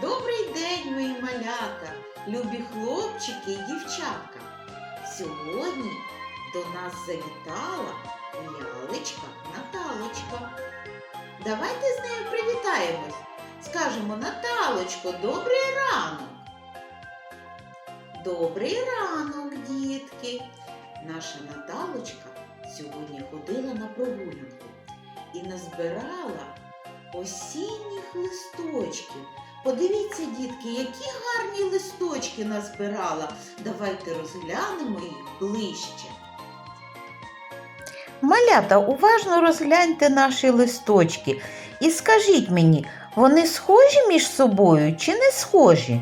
Добрий день, мої малята, любі хлопчики і дівчатка. Сьогодні до нас завітала лялечка Наталочка. Давайте з нею привітаємось. Скажемо Наталочко, добрий ранок. Добрий ранок, дітки. Наша Наталочка сьогодні ходила на прогулянку і назбирала осінніх листочків. Подивіться, дітки, які гарні листочки назбирала. Давайте розглянемо їх ближче. Малята, уважно розгляньте наші листочки і скажіть мені, вони схожі між собою чи не схожі?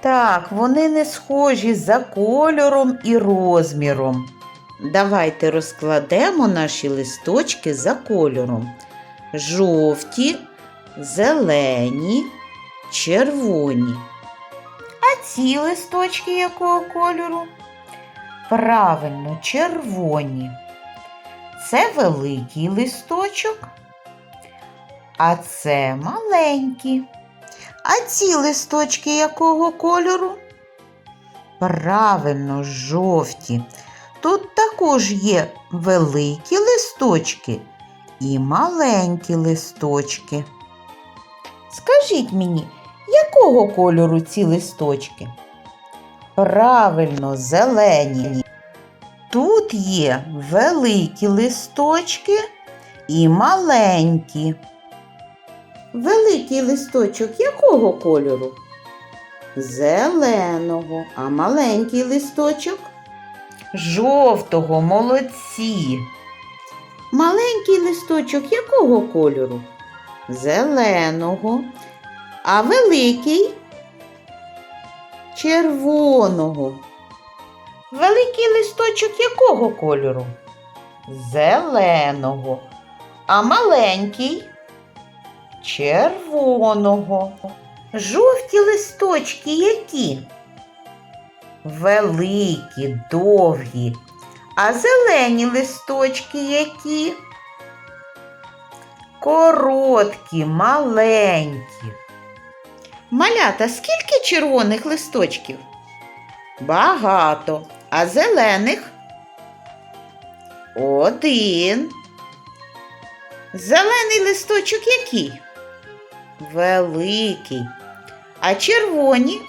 Так, вони не схожі за кольором і розміром. Давайте розкладемо наші листочки за кольором. Жовті, зелені, червоні. А ці листочки якого кольору? Правильно, червоні. Це великий листочок, а це маленький. А ці листочки якого кольору? Правильно, жовті. Тут також є великі листочки і маленькі листочки. Скажіть мені, якого кольору ці листочки? Правильно, зелені. Тут є великі листочки і маленькі. Великий листочок якого кольору? Зеленого, а маленький листочок? Жовтого, молодці. Маленький листочок якого кольору? Зеленого. А великий? Червоного. Великий листочок якого кольору? Зеленого. А маленький? Червоного. Жовті листочки які? Великі, довгі. А зелені листочки які? Короткі, маленькі. Малята, скільки червоних листочків? Багато. А зелених? Один. Зелений листочок який? Великий. А червоні?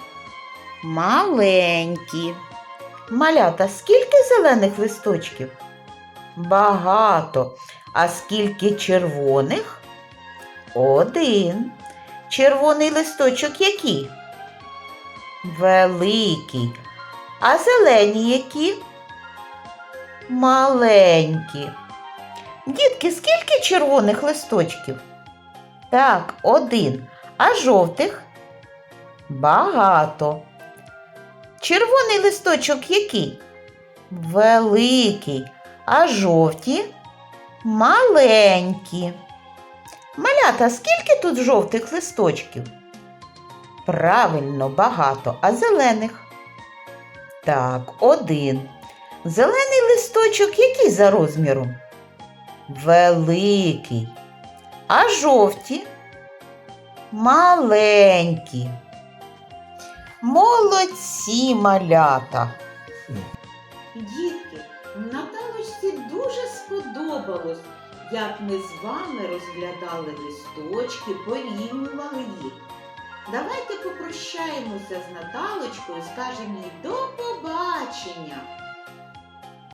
Маленькі. Малята, скільки зелених листочків? Багато. А скільки червоних? Один. Червоний листочок який? Великий. А зелені які? Маленькі. Дітки, скільки червоних листочків? Так, один. А жовтих? Багато. Червоний листочок який? Великий. А жовті? Маленькі. Малята, скільки тут жовтих листочків? Правильно, багато. А зелених? Так, один. Зелений листочок який за розміром? Великий. А жовті? Маленькі. Молодці малята. Дітки, Наталочці дуже сподобалось, як ми з вами розглядали листочки, порівнювали їх. Давайте попрощаємося з Наталочкою, скажемо їй до побачення.